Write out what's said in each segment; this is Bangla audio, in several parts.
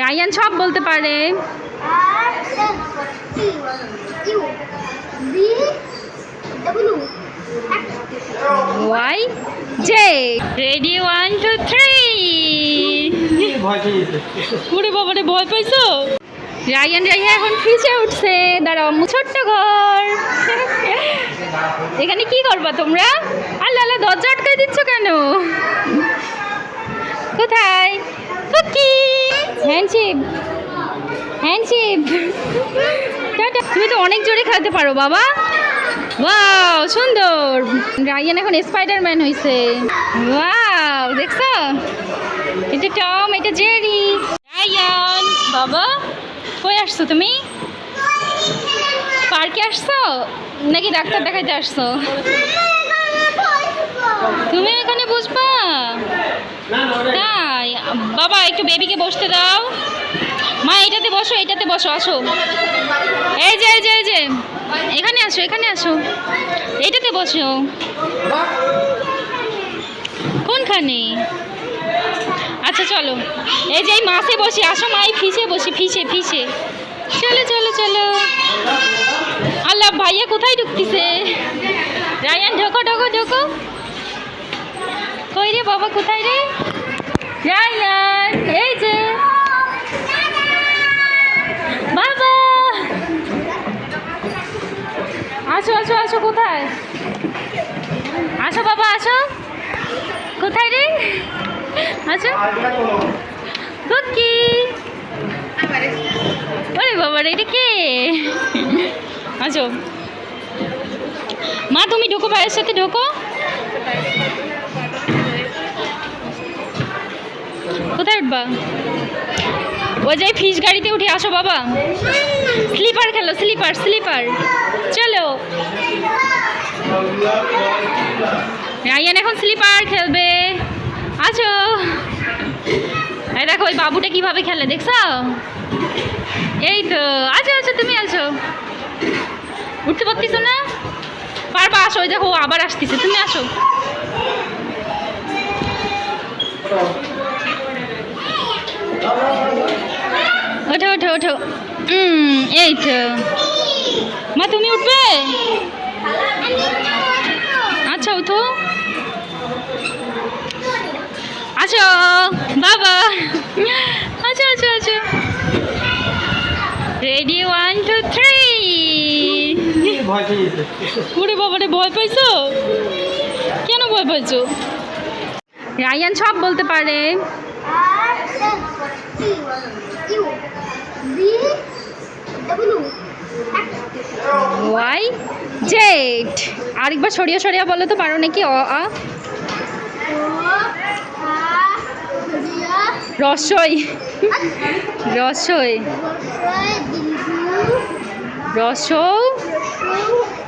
রায়ান সব বলতে পারে। Y J. Ready one two three পুরে বাবারে ভয় পাইছো? রায়ান রাইয়া এখন ফ্রিজে উঠছে। দাঁড়াও ছোট্ট ঘর। এখানে কি করবা তোমরা? আল্লাহ আল্লাহ, দরজা আটকাই দিচ্ছ কেন? কোথায়? কুকি। Handshake handshake tata. তুমি তো অনেক জোরে খেলতে পারো বাবা। ওয়াও সুন্দর। রায়ান এখন স্পাইডারম্যান হয়েছে ওয়াও দেখছ? এটা টম এটা জেরি। রায়ান বাবা কই আসছো তুমি? পার্কে আসছো? নাকি ডাক্তার দেখাইতে আসছো? তুমি এখানে বসবা তাই বাবা, একটু বেবিকে বসতে দাও। মা, এটাতে বসো এটাতে বসো, আসো। এই যে এই যে এই যে, এখানে আসো এখানে আসো। এটাতে বসো। কোনখানে? আচ্ছা চলো। এই যে, এই মাসে বসি, আসো মা, এই ফিসে বসি, ফিসে ফিসে। চলো চলো চলো। আল্লাহ, ভাইয়া কোথায় ঢুকতিছে? রায়ান, ঢোকো ঢোকো ঢোকো। কই রে বাবা, কোথায় রে? এই যে বাবা কোথায়? বাবা, আসো। কোথায় রে? ওরে বাবা রে, এটা কে? মা, তুমি ঢোকো, ভাইয়ের সাথে ঢোকো। উঠবা ওই যাই ফিস গাড়িতে উঠে আসো বাবা। স্লিপার খেলো স্লিপার স্লিপার চলো। রায়ান এখন স্লিপার খেলবে। আছো এই দেখো, ওই বাবুটা কীভাবে খেলে, দেখছ? এই তো আছো আছো তুমি আছো উঠতে পারতিছো না? পারবা, আসো, ওই দেখো আবার আসতেছে, তুমি আসো। ওঠো ওঠো ওঠো। এই তো। মা, তুমি উঠবে? আচ্ছা উঠো। আছো বাবা। আচ্ছা আচ্ছা আচ্ছা। রেডি ওয়ান টু থ্রি গেছে বাবারে ভয় পাইছো? কেন ভয় পাইছো? রায়ান সব বলতে পারে। ওয়াই জেড আরেকবার সরিয়া সরিয়া বলো তো, পারো নাকি? অ, আ। রসই। রসই। রস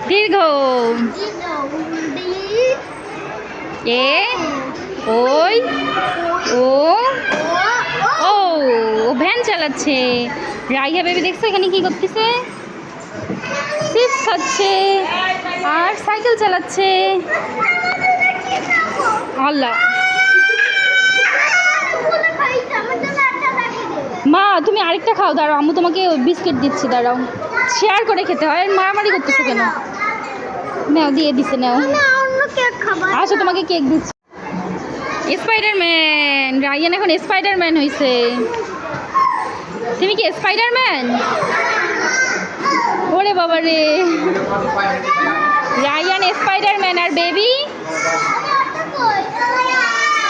দীর্ঘ। এ, ওই, ও। চালাচ্ছে। রাইয়া বেবি, দেখছ এখানে কি করতেছে? চিপস খাচ্ছে। আর সাইকেল চালাচ্ছে। আল্লাহ। মা, তুমি আরেকটা খাও, দাঁড়াও আমি তোমাকে বিস্কিট দিচ্ছি, দাঁড়াও। শেয়ার করে খেতে হয় মারামারি করতেছো কেন? নাও, দিয়ে দিছে, নাও। আসো, তোমাকে কেক দিচ্ছি। স্পাইডারম্যান রায়ান এখন স্পাইডারম্যান হয়েছে তুমি কি স্পাইডারম্যান ওরে বাবা রে। রায়ান স্পাইডারম্যান আর বেবি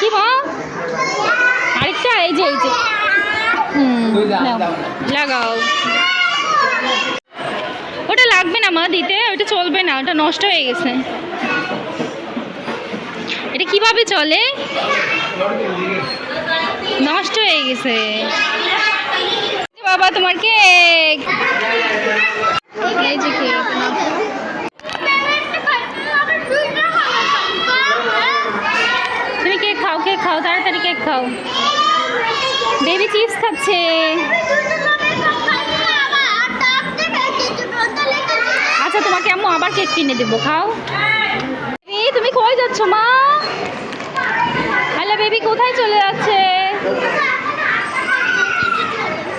কি মা? আরেকটা, এই যে এই যে। লাগাও। ওটা লাগবে না মা, দিতে, ওটা চলবে না, ওটা নষ্ট হয়ে গেছে। এটা কীভাবে চলে? নষ্ট হয়ে গেছে। বাবা, তোমার কেক তুমি কেক খাও কেক খাও, তাড়াতাড়ি কেক খাও। বেবি চিপস খাচ্ছে। আচ্ছা তোমাকে আম্মু আবার কেক কিনে দেবো, খাও। তুমি কই যাচ্ছ, মা? হ্যালো বেবি কোথায় চলে যাচ্ছে?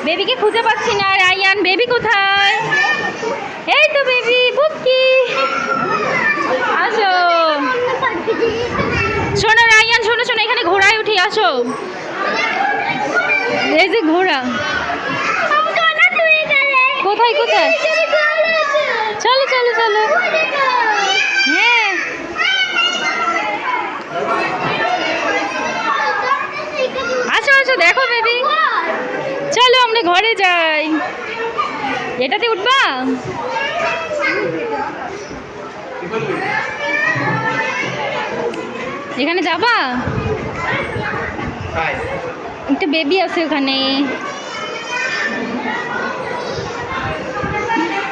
বেবিকে খুঁজে পাচ্ছি না, রায়ান। বেবি কোথায়? এই তো বেবি বুকি আসো। শোনো রায়ান, শোনো শোনো, এখানে ঘোড়ায় উঠি, আসো। এই যে ঘোড়া। কোথায় কোথায়? চলো চলো চলো হ্যাঁ আসো আসো দেখো বেবি চলো আমরা ঘরে যাই এটাতে উঠবা? এখানে যাবা? একটা বেবি আছে ওখানে।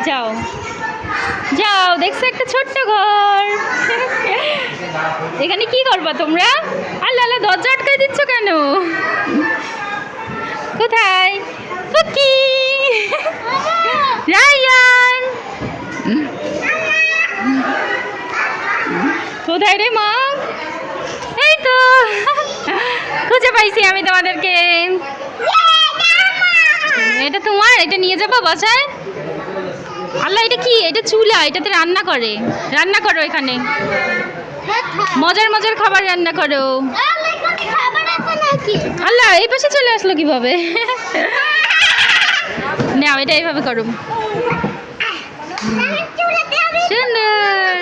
যাও। যাও দেখছ একটা ছোট্ট ঘর। এখানে কি করবা তোমরা? আল্লাহ আল্লাহ দরজা আটকাই দিচ্ছ কেন? কোথায়? কুকি রায়ান কোথায় রে মা? এই তো। খুঁজে পাইছি আমি তোমাদেরকে। এটা তোমার? এটা নিয়ে যাব বাসায়? আল্লাহ এটা কি? এটা চুলা এটাতে রান্না করে। রান্না করো এখানে। মজার মজার খাবার রান্না করো। আল্লাহ এই পাশে চলে আসলো কীভাবে? এটা এইভাবে করো সুন্দর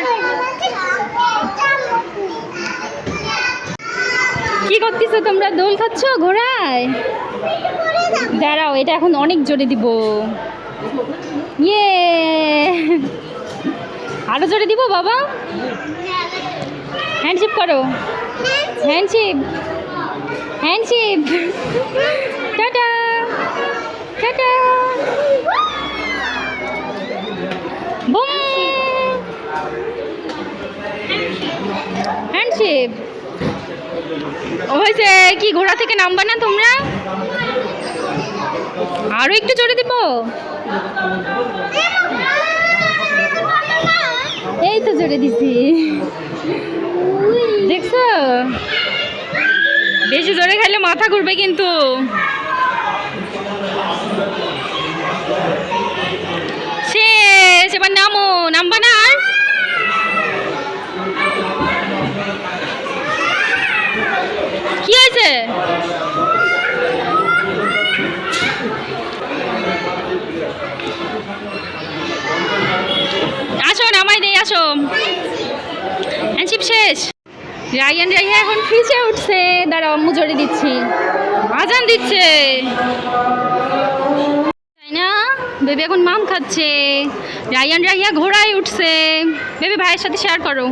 কি করতেছো তোমরা? দোল খাচ্ছ ঘোড়ায়? দাঁড়াও এটা এখন অনেক জোরে দিব। ইয়ে! আরও জোরে দিব বাবা? হ্যান্ডশিপ করো। Handshake handshake tata! টাটা! বুম হ্যান্ডশিপ হয়েছে, কি, ঘোড়া থেকে নামবা না তোমরা? আরও একটু জোরে দিব? এই তো জোরে দিছি। দেখছ? বেশি জোরে খাইলে মাথা ঘুরবে কিন্তু শেষ এবার নামো নামবা না আর? কি হয়েছে? আসো, নামাই দেই, আসো। হ্যান্ডশিপ শেষ। রায়ান রাইয়া এখন ফ্রিজে উঠছে। দাঁড়াও আম্মু দিচ্ছি। আজান দিচ্ছে। বেবি এখন মাম খাচ্ছে। রায়ান রাইয়া ঘোড়ায় উঠছে। বেবি ভাইয়ের সাথে শেয়ার করো।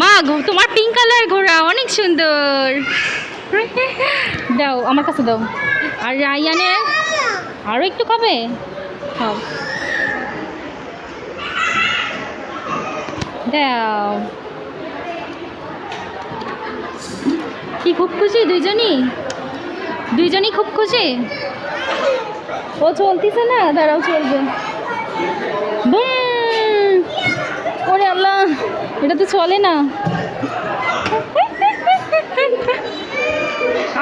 মা তোমার পিঙ্ক কালার ঘোড়া, অনেক সুন্দর। দাও, আমার কাছে দাও। আর রায়ানের আরও একটু খাবে? খাও। দাও। কি খুব খুশি দুইজনই? দুইজনই খুব খুশি? ও চলতেছে না? দাঁড়াও, চলবে। ওরে আল্লাহ, এটা তো চলে না।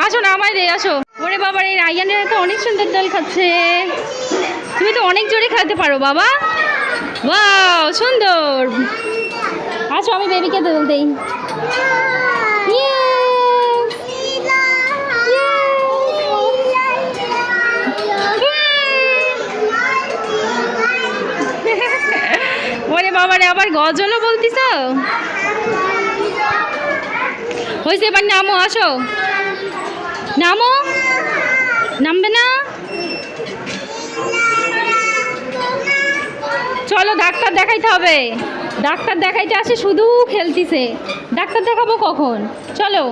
আসো না আমায় দে আসো। ওরে বাবার এই রায়ানের তো অনেক সুন্দর দল খাচ্ছে। তুমি তো অনেক জোরে খেলতে পারো, বাবা। ওয়াও, সুন্দর। আসো, আমি বেবিকে দোল দেই। Yes! বাবারে আবার গজলও বলতিস? হয়েছে এবার নামো, আসো। নামো। নামবে না? চলো, ডাক্তার দেখাইতে হবে। ডাক্তার দেখাইতে আসে, শুধু খেলতিছে। ডাক্তার দেখাবো কখন? চলো।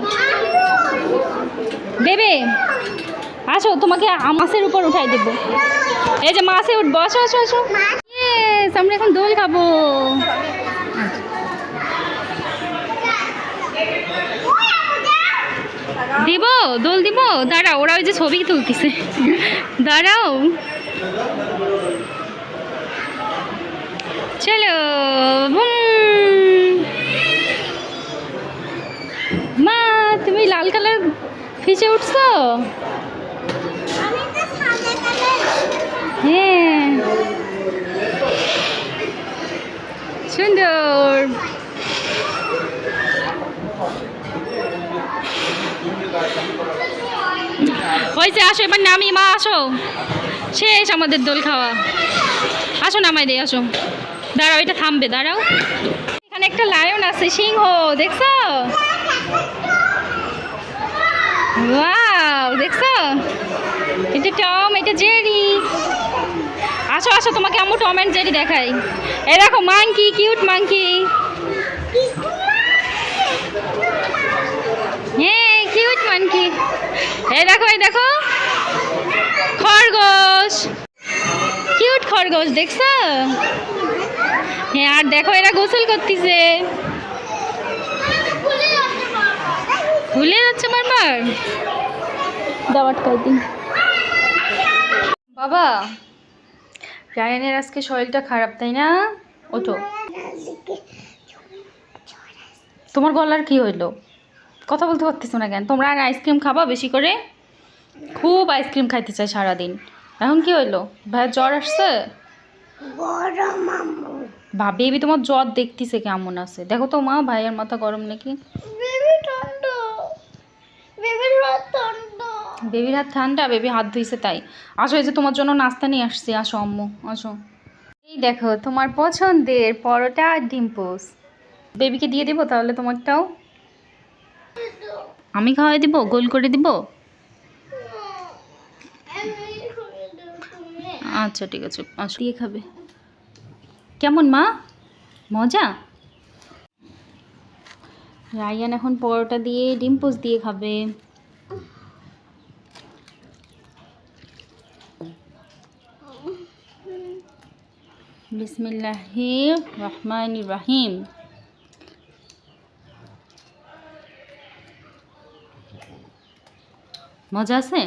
দেবে? আসো, তোমাকে মাছের উপর উঠাই দেবো। এই যে মাছে উঠবো আসো আসো আসো। আমরা এখন দোল খাব। দিব দোল দিব। দাঁড়াও ওরা ওই যে ছবি তুলতেছে। দাঁড়াও। চলো মা তুমি লাল কালার ফিচে উঠছো? হ্যাঁ। সুন্দর। হয়েছে, আসো, এবার নামি, মা, আসো। শেষ আমাদের দোল খাওয়া। আসো, নামাই দে, আসো। দাঁড়াও, এটা থামবে, দাঁড়াও। এখানে একটা লায়ন আছে, সিংহ, দেখছ? দেখছ? এটা টম, এটা জেরি। আসো আসো, তোমাকে আম্মু টম অ্যান্ড জেরি দেখাই। এই দেখো, মাংকি, কিউট মাংকি। হ্যাঁ কিউট মাংকি। এই দেখো এই দেখো। খরগোশ। কিউট খরগোশ, দেখছ? হ্যাঁ আর দেখো, এরা গোসল করতেছে। ভুলে যাচ্ছে বারবার। দাওয়াত দিন। বাবা রায়ানের আজকে শরীরটা খারাপ, তাই না? ওঠো। তোমার গলার কি হইল? কথা বলতে পারতেছো না কেন? তোমরা আর আইসক্রিম খাবা বেশি করে? খুব আইসক্রিম খাইতে চাই সারাদিন। এখন কি হইল? ভাইয়ের জ্বর আসছে? গরম আম্মু বা বেবি তোমার জ্বর দেখতেছে কেমন আছে। দেখো তো মা, ভাইয়ের মাথা গরম নাকি? বেবির হাত ঠান্ডা, বেবি হাত ধুইছে তাই। আসো এই যে তোমার জন্য নাস্তা নিয়ে আসছি। আসো আম্মু, আসো। এই দেখো, তোমার পছন্দের পরোটা আর ডিম পোস বেবিকে দিয়ে দিব তাহলে তোমারটাও? আমি খাওয়াই দিব, গোল করে দিব? দেবো আচ্ছা ঠিক আছে, আসো। দিয়ে খাবে। কেমন মা? মজা? রায়ান এখন পরোটা দিয়ে ডিম পোস দিয়ে খাবে। বিসমিল্লাহি রহমান রাহিম মজা আছে?